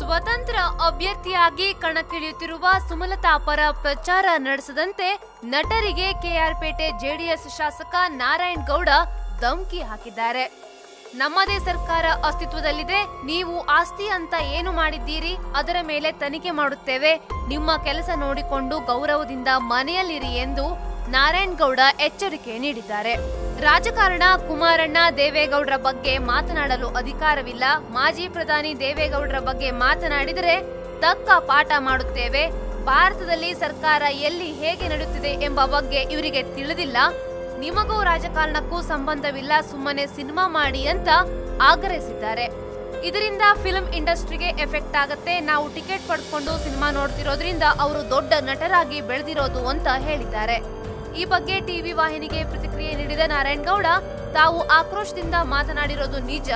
ಸ್ವತಂತ್ರ ಅಭ್ಯರ್ಥಿಯಾಗಿ ಕಣಕ್ಕಿಳಿಯುತ್ತಿರುವ ಸುಮಲತಾ ಪರ ಪ್ರಚಾರ ನಡೆಸದಂತೆ ನಟರಿಗೆ ಕೆಆರ್ಪೇಟೆ ಜೆಡಿಎಸ್ ಶಾಸಕ ನಾರಾಯಣ್ ಗೌಡ ಧಮ್ಕಿ ಹಾಕಿದ್ದಾರೆ. ನಮ್ಮದೇ ಸರ್ಕಾರ ಅಸ್ತಿತ್ವದಲ್ಲಿದೆ, ನೀವು ಆಸ್ತಿ ಅಂತ ಏನು ಮಾಡಿದ್ದೀರಿ, ಅದರ ಮೇಲೆ ತನಿಖೆ ಮಾಡುತ್ತೇವೆ. ನಿಮ್ಮ ಕೆಲಸ ನೋಡಿಕೊಂಡು ಗೌರವದಿಂದ ಮನೆಯಲ್ಲಿರಿ ಎಂದು ನಾರಾಯಣ್ ಗೌಡ ಎಚ್ಚರಿಕೆ ನೀಡಿದ್ದಾರೆ. ರಾಜಕಾರಣ ಕುಮಾರಣ್ಣ ದೇವೇಗೌಡರ ಬಗ್ಗೆ ಮಾತನಾಡಲು ಅಧಿಕಾರವಿಲ್ಲ. ಮಾಜಿ ಪ್ರಧಾನಿ ದೇವೇಗೌಡರ ಬಗ್ಗೆ ಮಾತನಾಡಿದರೆ ತಕ್ಕ ಪಾಠ ಮಾಡುತ್ತೇವೆ. ಭಾರತದಲ್ಲಿ ಸರ್ಕಾರ ಎಲ್ಲಿ ಹೇಗೆ ನಡೆಯುತ್ತಿದೆ ಎಂಬ ಬಗ್ಗೆ ಇವರಿಗೆ ತಿಳಿದಿಲ್ಲ. ನಿಮಗೂ ರಾಜಕಾರಣಕ್ಕೂ ಸಂಬಂಧವಿಲ್ಲ, ಸುಮ್ಮನೆ ಸಿನಿಮಾ ಮಾಡಿ ಅಂತ ಆಗ್ರಹಿಸಿದ್ದಾರೆ. ಇದರಿಂದ ಫಿಲ್ಮ್ ಇಂಡಸ್ಟ್ರಿಗೆ ಎಫೆಕ್ಟ್ ಆಗತ್ತೆ. ನಾವು ಟಿಕೆಟ್ ಪಡ್ಕೊಂಡು ಸಿನಿಮಾ ನೋಡ್ತಿರೋದ್ರಿಂದ ಅವರು ದೊಡ್ಡ ನಟರಾಗಿ ಬೆಳೆದಿರೋದು ಅಂತ ಹೇಳಿದ್ದಾರೆ. ಈ ಬಗ್ಗೆ ಟಿವಿ ವಾಹಿನಿಗೆ ಪ್ರತಿಕ್ರಿಯೆ ನೀಡಿದ ನಾರಾಯಣಗೌಡ ತಾವು ಆಕ್ರೋಶದಿಂದ ಮಾತನಾಡಿರೋದು ನಿಜ.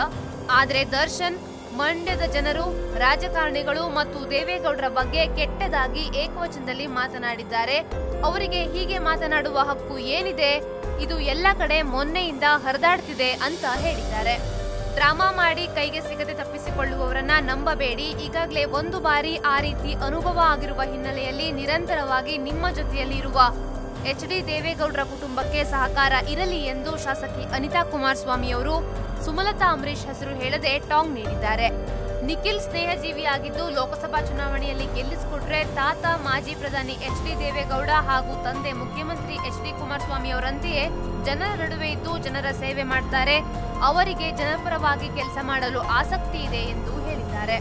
ಆದರೆ ದರ್ಶನ್, ಮಂಡ್ಯದ ಜನರು, ರಾಜಕಾರಣಿಗಳು ಮತ್ತು ದೇವೇಗೌಡರ ಬಗ್ಗೆ ಕೆಟ್ಟದಾಗಿ ಏಕವಚನದಲ್ಲಿ ಮಾತನಾಡಿದ್ದಾರೆ. ಅವರಿಗೆ ಹೀಗೆ ಮಾತನಾಡುವ ಹಕ್ಕು ಏನಿದೆ? ಇದು ಎಲ್ಲ ಕಡೆ ಮೊನ್ನೆಯಿಂದ ಹರಿದಾಡ್ತಿದೆ ಅಂತ ಹೇಳಿದ್ದಾರೆ. ಡ್ರಾಮಾ ಮಾಡಿ ಕೈಗೆ ಸಿಗದೆ ತಪ್ಪಿಸಿಕೊಳ್ಳುವವರನ್ನ ನಂಬಬೇಡಿ. ಈಗಾಗಲೇ ಒಂದು ಬಾರಿ ಆ ರೀತಿ ಅನುಭವ ಆಗಿರುವ ಹಿನ್ನೆಲೆಯಲ್ಲಿ ನಿರಂತರವಾಗಿ ನಿಮ್ಮ ಜೊತೆಯಲ್ಲಿ ಇರುವ ಎಚ್ ಡಿ ದೇವೇಗೌಡರ ಕುಟುಂಬಕ್ಕೆ ಸಹಕಾರ ಇರಲಿ ಎಂದು ಶಾಸಕಿ ಅನಿತಾ ಕುಮಾರಸ್ವಾಮಿ ಅವರು ಸುಮಲತಾ ಅಂಬರೀಶ್ ಹೆಸರು ಹೇಳದೆ ಟಾಂಗ್ ನೀಡಿದ್ದಾರೆ. ನಿಖಿಲ್ ಸ್ನೇಹಜೀವಿಯಾಗಿದ್ದು ಲೋಕಸಭಾ ಚುನಾವಣೆಯಲ್ಲಿ ಗೆಲ್ಲಿಸಿಕೊಟ್ರೆ ತಾತ, ಮಾಜಿ ಪ್ರಧಾನಿ ಎಚ್ ಡಿ ದೇವೇಗೌಡ ಹಾಗೂ ತಂದೆ ಮುಖ್ಯಮಂತ್ರಿ ಎಚ್ ಡಿ ಕುಮಾರಸ್ವಾಮಿ ಅವರಂತೆಯೇ ಜನರ ನಡುವೆ ಇದ್ದು ಜನರ ಸೇವೆ ಮಾಡ್ತಾರೆ. ಅವರಿಗೆ ಜನಪರವಾಗಿ ಕೆಲಸ ಮಾಡಲು ಆಸಕ್ತಿ ಇದೆ ಎಂದು ಹೇಳಿದ್ದಾರೆ.